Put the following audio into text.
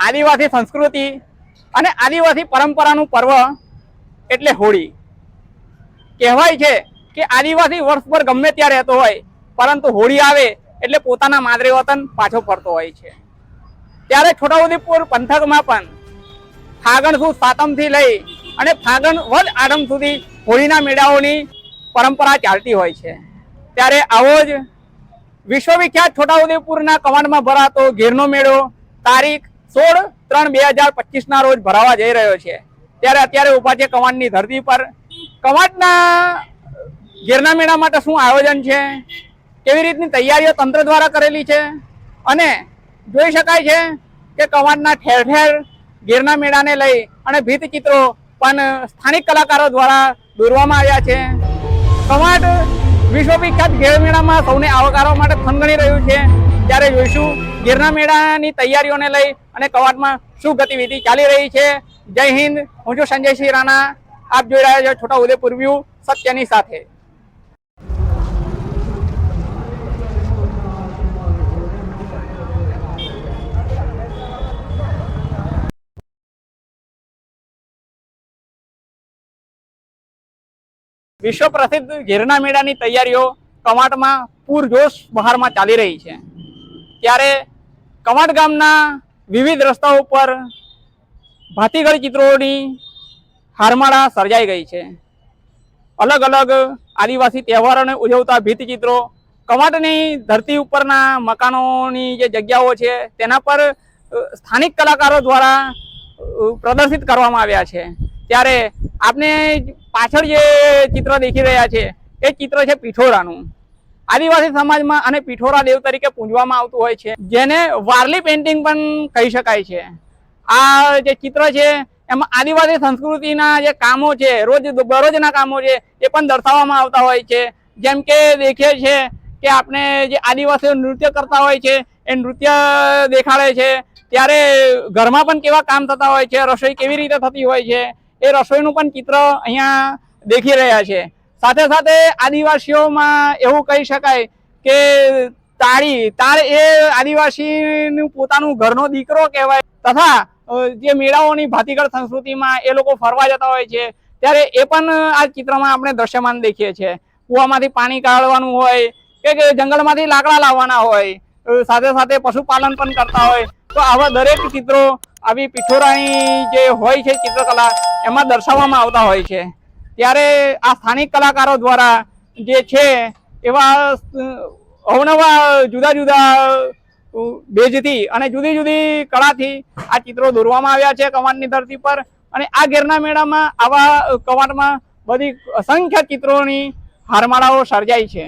આદિવાસી સંસ્કૃતિ અને આદિવાસી પરંપરાનું પર્વ એટલે હોળી. કહેવાય છે કે આદિવાસી વર્ષભર ગમે ત્યાં રહેતો હોય, પરંતુ હોળી આવે એટલે પોતાના માદરે વતન પાછો ફરતો હોય છે. ત્યારે છોટાઉદેપુર પંથકમાં પણ ફાગણ સુદ સાતમથી લઈ અને ફાગણ વદ આઠમ સુધી હોળીના મેળાઓની પરંપરા ચાલતી હોય છે. ત્યારે આવો જ વિશ્વવિખ્યાત છોટાઉદેપુરના કવાંડમાં ભરાતો ગીરનો મેળો, તારીખ સોળ ત્રણ બે હજાર પચીસના રોજ ભરાવા જઈ રહ્યો છે. ત્યારે અત્યારે ઊભા છે કવાંડની ધરતી પર. કવાંડના ગીરના મેળા માટે શું આયોજન છે? કેવી રીતની તૈયારીઓ તંત્ર દ્વારા કરેલી છે? અને જોઈ શકાય છે કે કવાંટના ઠેર ઠેર ગીરના મેળાને લઈ અને ભીત ચિત્રો પણ સ્થાનિક કલાકારો દ્વારા દોરવામાં આવ્યા છે. કવાંટ વિશ્વવિખ્યાત ગેર મેળામાં સૌને આવકારવા માટે થનગણી રહ્યું છે. ત્યારે જોઈશું. ગીરના મેળાની તૈયારીઓને લઈ અને કવાટમાં શું ગતિવિધિ ચાલી રહી છે. જય હિન્દ. હું છું સંજયસિંહ રાણા. આપ જોઈ રહ્યા છો છોટા ઉદેપુર વ્યૂ સત્યની સાથે. વિશ્વ પ્રસિદ્ધ ગીરના મેળાની તૈયારીઓ કવાટમાં પૂરજોશ બહારમાં ચાલી રહી છે. ત્યારે કવાંટ ગામના વિવિધ રસ્તાઓ પર ભાતીગળ ચિત્રોની હારમાળા સર્જાઈ ગઈ છે. અલગ અલગ આદિવાસી તહેવારોને ઉજવતા ભીત ચિત્રો કવાંટની ધરતી ઉપરના મકાનોની જે જગ્યાઓ છે, તેના પર સ્થાનિક કલાકારો દ્વારા પ્રદર્શિત કરવામાં આવ્યા છે. ત્યારે આપને પાછળ જે ચિત્ર દેખી રહ્યા છે, એ ચિત્ર છે પીઠોરાનું. આદિવાસી સમાજમાં અને પીઠોરા દેવ તરીકે પૂજવામાં આવતું હોય છે. જેને વારલી પેઇન્ટિંગ પણ કહી શકાય છે. આ જે ચિત્ર છે, એમાં આદિવાસી સંસ્કૃતિના જે કામો છે, રોજ બરોજના કામો છે, એ પણ દર્શાવવામાં આવતા હોય છે. જેમ કે દેખીએ છે કે આપણે જે આદિવાસીઓ નૃત્ય કરતા હોય છે, એ નૃત્ય દેખાડે છે. ત્યારે ઘરમાં પણ કેવા કામ થતા હોય છે, રસોઈ કેવી રીતે થતી હોય છે, એ રસોઈનું પણ ચિત્ર અહીંયા દેખી રહ્યા છે. સાથે સાથે આદિવાસીઓમાં એવું કહી શકાય કે તાળી, તાળ એ આદિવાસીનું પોતાનું ઘરનો દીકરો કહેવાય. તથા જે મેળાઓની ભાતીગળ સંસ્કૃતિમાં એ લોકો ફરવા જતા હોય છે, ત્યારે એ પણ આ ચિત્રમાં આપણે દ્રશ્યમાન દેખીએ છીએ. કૂવામાંથી પાણી કાઢવાનું હોય કે જંગલમાંથી લાકડા લાવવાના હોય સાથે સાથે પશુપાલન પણ કરતા હોય. તો આવા દરેક ચિત્રો આવી પિઠોરાણી જે હોય છે ચિત્રકલા, એમાં દર્શાવવામાં આવતા હોય છે. ત્યારે આ સ્થાનિક કલાકારો દ્વારા જે છે એવા અવનવા જુદા જુદા બેજથી અને જુદી જુદી કળાથી આ ચિત્રો દોરવામાં આવ્યા છે કવાંટની ધરતી પર. અને આ ગેરના મેળામાં આવા કવાંટમાં બધી અસંખ્ય ચિત્રોની હારમાળાઓ સર્જાય છે.